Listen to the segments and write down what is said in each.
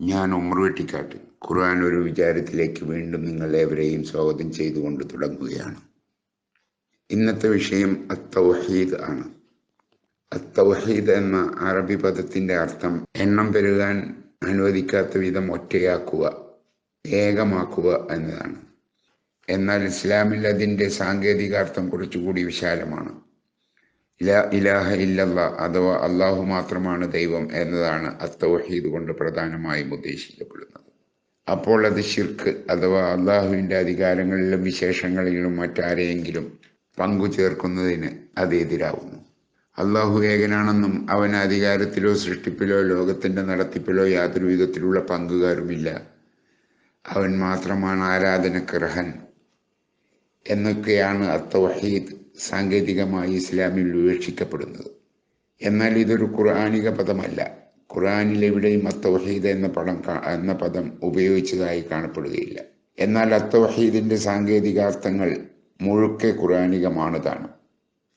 ഞാൻ ഉമർ വെട്ടിക്കാട്ട്. ഖുർആൻ ഒരു വിചാരത്തിലേക്ക് വീണ്ടും നിങ്ങളേവരെയും സ്വാഗതം ചെയ്തുകൊണ്ട് തുടങ്ങുകയാണ്. ഇന്നത്തെ വിഷയം അത്തൗഹീദ് ആണ്. അത്തൗഹീദ് എന്ന അറബി പദത്തിന്റെ അർത്ഥം എണ്ണം പെരുകാൻ അനുവദിക്കാത്ത വിധം ഒറ്റയാക്കുക ഏകമാക്കുക എന്നതാണ്. എന്നാൽ ഇസ്ലാമിൽ അതിന്റെ സാങ്കേതികാർത്ഥം കുറച്ചുകൂടി വിശാലമാണ്. ഇലാ ഇലാഹ ഇല്ലല്ല അഥവാ അള്ളാഹു മാത്രമാണ് ദൈവം എന്നതാണ് അത്തൗഹീദ് കൊണ്ട് പ്രധാനമായും ഉദ്ദേശിക്കപ്പെടുന്നത്. അപ്പോൾ അത് ശിർക്ക് അഥവാ അള്ളാഹുവിന്റെ അധികാരങ്ങളിലും വിശേഷങ്ങളിലും മറ്റാരെയെങ്കിലും പങ്കു ചേർക്കുന്നതിന് അത് എതിരാവുന്നു. അള്ളാഹു ഏകനാണെന്നും അവൻ അധികാരത്തിലോ സൃഷ്ടിപ്പിലോ ലോകത്തിന്റെ നടത്തിപ്പിലോ യാതൊരു വിധത്തിലുള്ള പങ്കുകാരുമില്ല. അവൻ മാത്രമാണ് ആരാധനക്കർഹൻ എന്നൊക്കെയാണ് അത്തവഹീദ് സാങ്കേതികമായി ഇസ്ലാമിൽ വിവക്ഷിക്കപ്പെടുന്നത്. എന്നാൽ ഇതൊരു ഖുർആാനിക പദമല്ല. ഖുർആാനിൽ എവിടെയും അത്തവഹീദ് എന്ന പടം എന്ന പദം ഉപയോഗിച്ചതായി കാണപ്പെടുകയില്ല. എന്നാൽ അത്തവഹീദിന്റെ സാങ്കേതികാർത്ഥങ്ങൾ മുഴുക്കെ ഖുർആാനികമാണ് താനും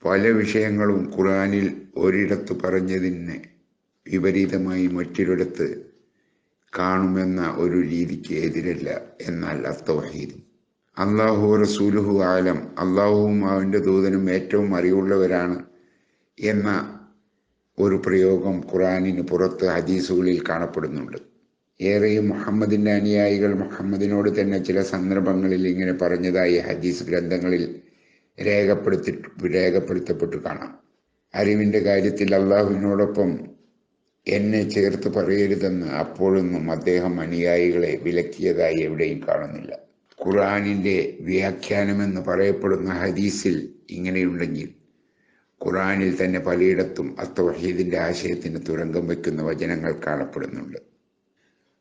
പല വിഷയങ്ങളും ഖുർആാനിൽ ഒരിടത്ത് പറഞ്ഞതിന് വിപരീതമായി മറ്റൊരിടത്ത് കാണുമെന്ന ഒരു രീതിക്ക് എതിരല്ല എന്നാൽ അത്തവഹീദും അള്ളാഹു റസൂലുഹു ആലം. അള്ളാഹുവും അവന്റെ ദൂതനും ഏറ്റവും അറിവുള്ളവരാണ് എന്ന ഒരു പ്രയോഗം ഖുറാനിന് പുറത്ത് ഹദീസുകളിൽ കാണപ്പെടുന്നുണ്ട്. ഏറെയും മുഹമ്മദിന്റെ അനുയായികൾ മുഹമ്മദിനോട് തന്നെ ചില സന്ദർഭങ്ങളിൽ ഇങ്ങനെ പറഞ്ഞതായി ഹദീസ് ഗ്രന്ഥങ്ങളിൽ രേഖപ്പെടുത്തി രേഖപ്പെടുത്തപ്പെട്ടു കാണാം. അറിവിന്റെ കാര്യത്തിൽ അള്ളാഹുവിനോടൊപ്പം എന്നെ ചേർത്ത് പറയരുതെന്ന് അപ്പോഴൊന്നും അദ്ദേഹം അനുയായികളെ വിലക്കിയതായി എവിടെയും കാണുന്നില്ല. ഖുറാനിന്റെ വ്യാഖ്യാനമെന്ന് പറയപ്പെടുന്ന ഹദീസിൽ ഇങ്ങനെയുണ്ടെങ്കിൽ ഖുറാനിൽ തന്നെ പലയിടത്തും അത്തവഹീദിന്റെ ആശയത്തിന് തുരങ്കം വയ്ക്കുന്ന വചനങ്ങൾ കാണപ്പെടുന്നുണ്ട്.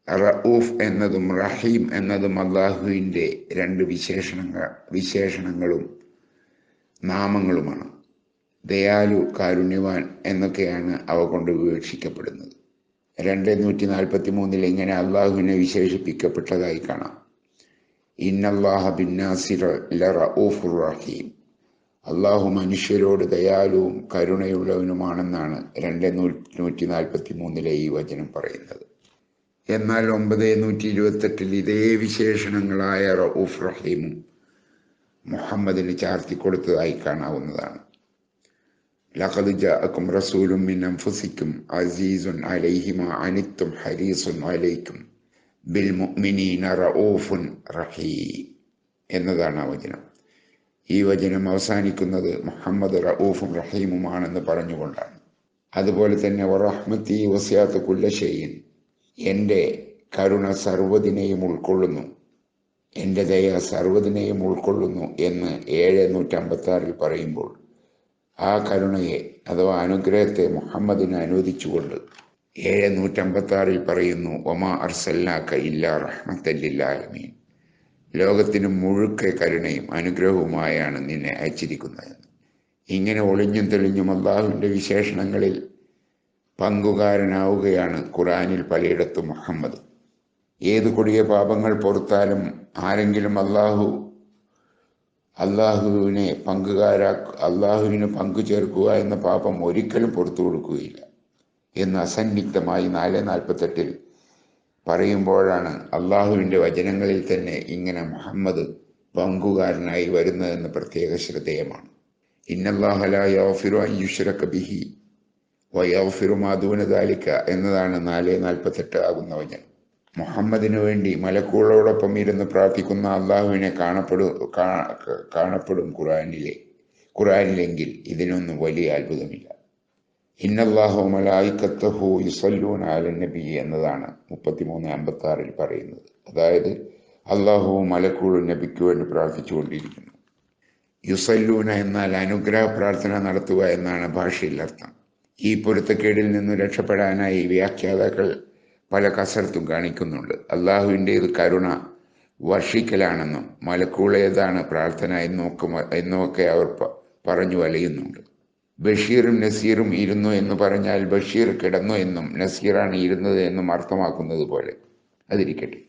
റഊഫ് എന്നതും റഹീം എന്നതും അള്ളാഹുവിന്റെ രണ്ട് വിശേഷണങ്ങൾ വിശേഷണങ്ങളും നാമങ്ങളുമാണ്. ദയാലു കാരുണ്യവാൻ എന്നൊക്കെയാണ് അവ കൊണ്ട് വിവക്ഷിക്കപ്പെടുന്നത്. രണ്ട് നൂറ്റി നാൽപ്പത്തി മൂന്നിൽ ഇങ്ങനെ അള്ളാഹുവിനെ വിശേഷിപ്പിക്കപ്പെട്ടതായി കാണാം. ഇന്നല്ലാഹ ബിന്നാസിർ റഹീം. അള്ളാഹു മനുഷ്യരോട് ദയാലുവും കരുണയുള്ളവനുമാണെന്നാണ് രണ്ട് നൂറ്റി നാൽപ്പത്തി മൂന്നിലെ ഈ വചനം പറയുന്നത്. എന്നാൽ ഒമ്പത് നൂറ്റി ഇരുപത്തെട്ടിൽ ഇതേ വിശേഷണങ്ങളായ റഊഫ് റഹീമും മുഹമ്മദിന് ചാർത്തി കൊടുത്തതായി കാണാവുന്നതാണ്. ലഖദ് ജാഅക്കും റസൂലും മിൻ അൻഫുസിക്കും അസീസുൻ അലൈഹി മാ അനിത്തും ഹരീസുൻ അലൈക്കും ബിൽ മുഅ്മിനീന റഊഫുൻ റഹീം എന്നതാണ് ആ വചനം. ഈ വചനം അവസാനിക്കുന്നത് മുഹമ്മദ് റഊഫും റഹീമുമാണെന്ന് പറഞ്ഞുകൊണ്ടാണ്. അതുപോലെ തന്നെ വറഹ്മത്തി വസിയാത്ത് കുല്ലശയ്യൻ എന്റെ കരുണ സർവതിനെയും ഉൾക്കൊള്ളുന്നു. എന്റെ ദയ സർവതിനെയും ഉൾക്കൊള്ളുന്നു എന്ന് ഏഴ് നൂറ്റമ്പത്താറിൽ പറയുമ്പോൾ ആ കരുണയെ അഥവാ അനുഗ്രഹത്തെ മുഹമ്മദിന് അനുവദിച്ചുകൊണ്ട് ഏഴ് നൂറ്റമ്പത്തി ആറിൽ പറയുന്നു ഒമാ അർസല്ലാക്ക ഇല്ല റഹ്മത്തല്ലാലമീൻ ലോകത്തിന് മുഴുക്കെ കരുണയും അനുഗ്രഹവുമായാണ് നിന്നെ അയച്ചിരിക്കുന്നത്. ഇങ്ങനെ ഒളിഞ്ഞും തെളിഞ്ഞും അള്ളാഹുവിന്റെ വിശേഷണങ്ങളിൽ പങ്കുകാരനാവുകയാണ് ഖുറാനിൽ പലയിടത്തും മുഹമ്മദ്. ഏത് കൊടിയ പാപങ്ങൾ പൊറുത്താലും ആരെങ്കിലും അള്ളാഹു അള്ളാഹുവിനെ പങ്കുകാരാ അള്ളാഹുവിന് പങ്കു ചേർക്കുക എന്ന പാപം ഒരിക്കലും പുറത്തു കൊടുക്കുകയില്ല. എന്ന് അസന്നിഗ്ധമായി നാല് നാൽപ്പത്തെട്ടിൽ പറയുമ്പോഴാണ് അള്ളാഹുവിന്റെ വചനങ്ങളിൽ തന്നെ ഇങ്ങനെ മുഹമ്മദ് പങ്കുകാരനായി വരുന്നതെന്ന് പ്രത്യേക ശ്രദ്ധേയമാണ്. ബിഹി വയോഫിറു മാധൂനദാലിക്ക എന്നതാണ് നാല് നാൽപ്പത്തെട്ട് ആകുന്ന വചനം. മുഹമ്മദിനു വേണ്ടി മലക്കൂളോടൊപ്പം ഇരുന്ന് പ്രാർത്ഥിക്കുന്ന അള്ളാഹുവിനെ കാണപ്പെടും കാണപ്പെടും ഖുറാനിലെ ഖുറാനിലെങ്കിൽ ഇതിനൊന്നും വലിയ അത്ഭുതമില്ല. ഇന്നല്ലാഹു മലായിക്കത്തഹു യുസല്ലൂൻ ആലൻ നബി എന്നതാണ് മുപ്പത്തിമൂന്ന് അമ്പത്തി ആറിൽ പറയുന്നത്. അതായത് അള്ളാഹു മലക്കൂൾ നബിക്ക് വേണ്ടി പ്രാർത്ഥിച്ചുകൊണ്ടിരിക്കുന്നു. യുസല്ലൂന എന്നാൽ അനുഗ്രഹ പ്രാർത്ഥന നടത്തുക എന്നാണ് ഭാഷയിൽ അർത്ഥം. ഈ പൊരുത്തക്കേടിൽ നിന്ന് രക്ഷപ്പെടാനായി വ്യാഖ്യാതാക്കൾ പല കസർത്തും കാണിക്കുന്നുണ്ട്. അള്ളാഹുവിന്റെ ഇത് കരുണ വർഷിക്കലാണെന്നും മലക്കൂളേതാണ് പ്രാർത്ഥന എന്നൊക്കെ എന്നൊക്കെ അവർ പറഞ്ഞു വലയുന്നുണ്ട് ബഷീറും നസീറും ഇരുന്നു എന്ന് പറഞ്ഞാൽ ബഷീർ കിടന്നു എന്നും നസീറാണ് ഇരുന്നത് എന്നും അർത്ഥമാക്കുന്നത് പോലെ. അതിരിക്കട്ടെ.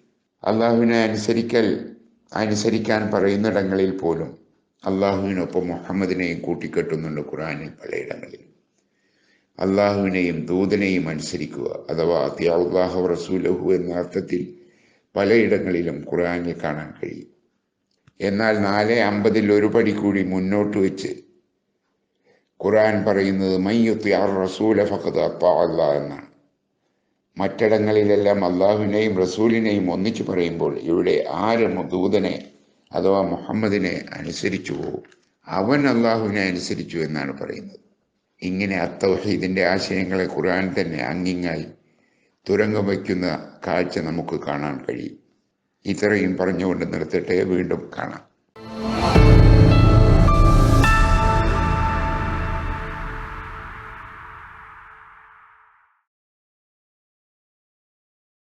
അള്ളാഹുവിനെ അനുസരിക്കൽ അനുസരിക്കാൻ പറയുന്നിടങ്ങളിൽ പോലും അള്ളാഹുവിനൊപ്പം മുഹമ്മദിനെയും കൂട്ടിക്കെട്ടുന്നുണ്ട് ഖുറാനിൽ പലയിടങ്ങളിൽ. അള്ളാഹുവിനെയും ദൂതനെയും അനുസരിക്കുക അഥവാ അത്യാഹു റസൂലഹു എന്ന അർത്ഥത്തിൽ പലയിടങ്ങളിലും ഖുറാനിൽ കാണാൻ കഴിയും. എന്നാൽ നാല് അമ്പതിൽ ഒരു പടി കൂടി മുന്നോട്ട് വെച്ച് ഖുർആൻ പറയുന്നത് മയ്യുത്തിയാർ റസൂല ഫഖദ് അത്താ അല്ലാ എന്നാണ്. മറ്റിടങ്ങളിലെല്ലാം അള്ളാഹുവിനെയും റസൂലിനെയും ഒന്നിച്ചു പറയുമ്പോൾ ഇവിടെ ആര് ദൂതനെ അഥവാ മുഹമ്മദിനെ അനുസരിച്ചു അനുസരിച്ചുവോ അവൻ അള്ളാഹുവിനെ അനുസരിച്ചു എന്നാണ് പറയുന്നത്. ഇങ്ങനെ അത്തൗഹീദിന്റെ ആശയങ്ങളെ ഖുർആൻ തന്നെ അങ്ങിങ്ങായി തുരങ്കം വയ്ക്കുന്ന കാഴ്ച നമുക്ക് കാണാൻ കഴിയും. ഇത്രയും പറഞ്ഞുകൊണ്ട് നിർത്തട്ടെ. വീണ്ടും കാണാം.